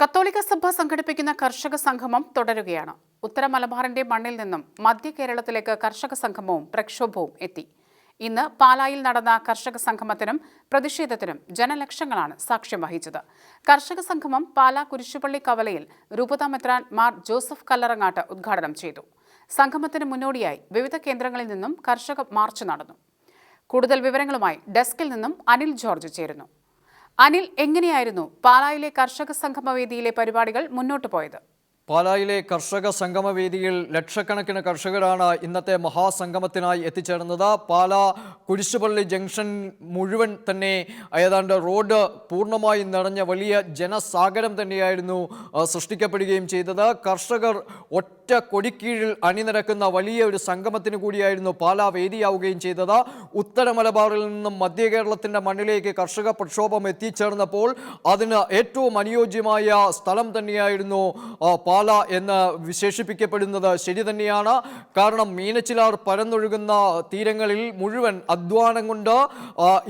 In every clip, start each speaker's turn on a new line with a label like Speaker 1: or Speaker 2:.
Speaker 1: കത്തോലിക്ക സഭ സംഘടിപ്പിക്കുന്ന കർഷക സംഗമം തുടരുകയാണ്. ഉത്തര മലബാറിന്റെ മണ്ണിൽ നിന്നും മധ്യ കേരളത്തിലേക്ക് കർഷക സംഗമവും പ്രക്ഷോഭവും എത്തി. ഇന്ന് പാലായിൽ നടന്ന കർഷക സംഗമത്തിനും പ്രതിഷേധത്തിനും ജനലക്ഷങ്ങളാണ് സാക്ഷ്യം വഹിച്ചത്. കർഷക സംഗമം പാലാ കുരിശുപള്ളി കവലയിൽ രൂപതാമെത്രാൻ മാർ ജോസഫ് കല്ലറങ്ങാട്ട് ഉദ്ഘാടനം ചെയ്തു. സംഗമത്തിന് മുന്നോടിയായി വിവിധ കേന്ദ്രങ്ങളിൽ നിന്നും കർഷക മാർച്ച് നടന്നു. കൂടുതൽ വിവരങ്ങളുമായി ഡെസ്കിൽ നിന്നും അനിൽ ജോർജ് ചേരുന്നു. അനിൽ എങ്ങനെയായിരുന്നു പാലായിലെ കർഷക സംഗമവേദിയിലെ പരിപാടികൾ മുന്നോട്ടു പോയത്?
Speaker 2: പാലായിലെ കർഷക സംഗമവേദിയിൽ ലക്ഷക്കണക്കിന് കർഷകരാണ് ഇന്നത്തെ മഹാസംഗമത്തിനായി എത്തിച്ചേർന്നത്. പാല കുരിശുപള്ളി ജംഗ്ഷൻ മുഴുവൻ തന്നെ ഏതാണ്ട് റോഡ് പൂർണമായി നിറഞ്ഞ വലിയ ജനസാഗരം തന്നെയായിരുന്നു സൃഷ്ടിക്കപ്പെടുകയും ചെയ്തത്. കർഷകർ ഒറ്റ കൊടിക്കീഴിൽ അണിനിരക്കുന്ന വലിയ ഒരു സംഗമത്തിന് കൂടിയായിരുന്നു പാല വേദിയാവുകയും ചെയ്തത്. ഉത്തര മലബാറിൽ നിന്നും മധ്യ കേരളത്തിന്റെ മണ്ണിലേക്ക് കർഷക പ്രക്ഷോഭം എത്തിച്ചേർന്നപ്പോൾ അതിന് ഏറ്റവും അനുയോജ്യമായ സ്ഥലം തന്നെയായിരുന്നു പാല എന്ന് വിശേഷിപ്പിക്കപ്പെടുന്നത് ശരി തന്നെയാണ്. കാരണം മീനച്ചിലാർ പരന്നൊഴുകുന്ന തീരങ്ങളിൽ മുഴുവൻ അധ്വാനം കൊണ്ട്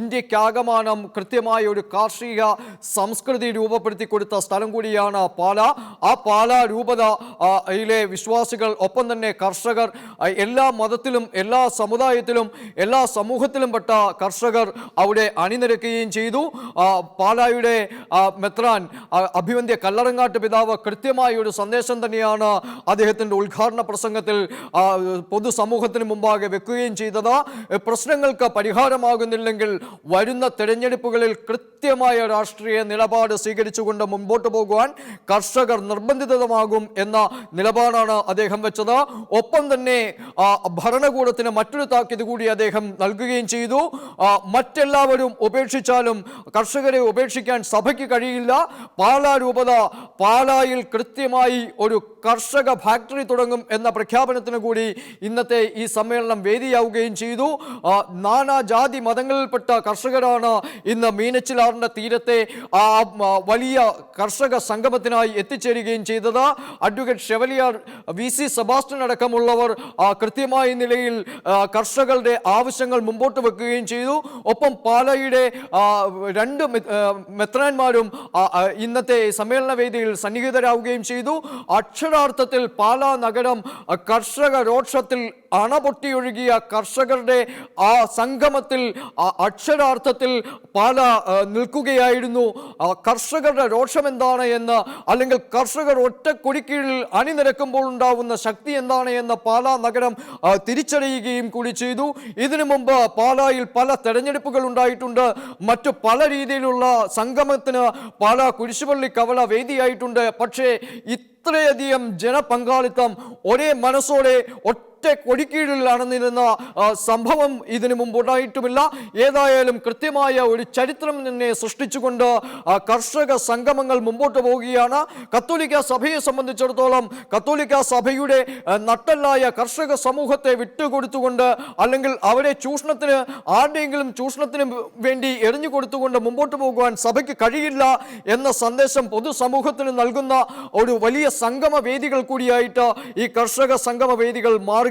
Speaker 2: ഇന്ത്യക്കാകമാനം കൃത്യമായ ഒരു കാർഷിക സംസ്കൃതി രൂപപ്പെടുത്തി കൊടുത്ത സ്ഥലം കൂടിയാണ് പാല. ആ പാല രൂപത യിലെ വിശ്വാസികൾ ഒപ്പം തന്നെ കർഷകർ എല്ലാ മതത്തിലും എല്ലാ സമുദായത്തിലും എല്ലാ സമൂഹത്തിലും പെട്ട കർഷകർ അവിടെ അണിനിരക്കുകയും ചെയ്തു. പാലായുടെ മെത്രാൻ അഭിവന്ധ്യ കല്ലറങ്ങാട്ട് പിതാവ് കൃത്യമായ ഒരു തന്നെയാണ് അദ്ദേഹത്തിന്റെ ഉദ്ഘാടന പ്രസംഗത്തിൽ പൊതുസമൂഹത്തിന് മുമ്പാകെ വെക്കുകയും ചെയ്തത്. പ്രശ്നങ്ങൾക്ക് പരിഹാരമാകുന്നില്ലെങ്കിൽ വരുന്ന തെരഞ്ഞെടുപ്പുകളിൽ കൃത്യമായ രാഷ്ട്രീയ നിലപാട് സ്വീകരിച്ചുകൊണ്ട് മുമ്പോട്ട് പോകുവാൻ കർഷകർ നിർബന്ധിതമാകും എന്ന നിലപാടാണ് അദ്ദേഹം വെച്ചത്. ഒപ്പം തന്നെ ഭരണകൂടത്തിന് മറ്റൊരു താക്കീത് കൂടി അദ്ദേഹം നൽകുകയും ചെയ്തു. മറ്റെല്ലാവരും ഉപേക്ഷിച്ചാലും കർഷകരെ ഉപേക്ഷിക്കാൻ സഭയ്ക്ക് കഴിയില്ല. പാലാ രൂപത പാലായിൽ കൃത്യമായി ഒരു കർഷക ഫാക്ടറി തുടങ്ങും എന്ന പ്രഖ്യാപനത്തിന് കൂടി ഇന്നത്തെ ഈ സമ്മേളനം വേദിയാവുകയും ചെയ്തു. നാനാജാതി മതങ്ങളിൽപ്പെട്ട കർഷകരാണ് ഇന്ന് മീനച്ചിലാറിന്റെ തീരത്തെ ആ വലിയ കർഷക സംഗമത്തിനായി എത്തിച്ചേരുകയും ചെയ്തത്. Advocate chevalier V C Sebastian അടക്കമുള്ളവർ കൃത്യമായ നിലയിൽ കർഷകരുടെ ആവശ്യങ്ങൾ മുമ്പോട്ട് വെക്കുകയും ചെയ്തു. ഒപ്പം പാലയുടെ രണ്ട് മെത്രാന്മാരും ഇന്നത്തെ സമ്മേളന വേദിയിൽ സന്നിഹിതരാവുകയും ചെയ്തു. അക്ഷരാർത്ഥത്തിൽ പാലാ നഗരം കർഷക രോക്ഷത്തിൽ അണപൊട്ടിയൊഴുകിയ കർഷകരുടെ ആ സംഗമത്തിൽ അക്ഷരാർത്ഥത്തിൽ പാല നിൽക്കുകയായിരുന്നു. കർഷകരുടെ രോഷം എന്താണ് എന്ന് അല്ലെങ്കിൽ കർഷകർ ഒറ്റ കൊടിക്കീഴിൽ അണിനിരക്കുമ്പോൾ ഉണ്ടാവുന്ന ശക്തി എന്താണ് എന്ന് പാല നഗരം തിരിച്ചറിയുകയും കൂടി ചെയ്തു. ഇതിനു മുമ്പ് പാലായിൽ പല തെരഞ്ഞെടുപ്പുകൾ ഉണ്ടായിട്ടുണ്ട്. മറ്റു പല രീതിയിലുള്ള സംഗമത്തിന് പാല കുരിശുപള്ളി കവല വേദിയായിട്ടുണ്ട്. പക്ഷേ ഇത്രയധികം ജനപങ്കാളിത്തം ഒരേ മനസ്സോടെ ഒറ്റ കൊടിക്കീഴിൽ അണഞ്ഞിരുന്ന സംഭവം ഇതിനു മുമ്പുണ്ടായിട്ടുമില്ല. ഏതായാലും കൃത്യമായ ഒരു ചരിത്രം തന്നെ സൃഷ്ടിച്ചുകൊണ്ട് കർഷക സംഗമങ്ങൾ മുമ്പോട്ട് പോവുകയാണ്. കത്തോലിക്ക സഭയെ സംബന്ധിച്ചിടത്തോളം കത്തോലിക്ക സഭയുടെ നട്ടല്ലായ കർഷക സമൂഹത്തെ വിട്ടുകൊടുത്തുകൊണ്ട് അല്ലെങ്കിൽ അവരെ ചൂഷണത്തിന് ആരുടെയെങ്കിലും ചൂഷണത്തിന് വേണ്ടി എറിഞ്ഞു കൊടുത്തുകൊണ്ട് മുമ്പോട്ട് പോകുവാൻ സഭയ്ക്ക് കഴിയില്ല എന്ന സന്ദേശം പൊതുസമൂഹത്തിന് നൽകുന്ന ഒരു വലിയ സംഗമ വേദികൾ കൂടിയായിട്ട് ഈ കർഷക സംഗമ വേദികൾ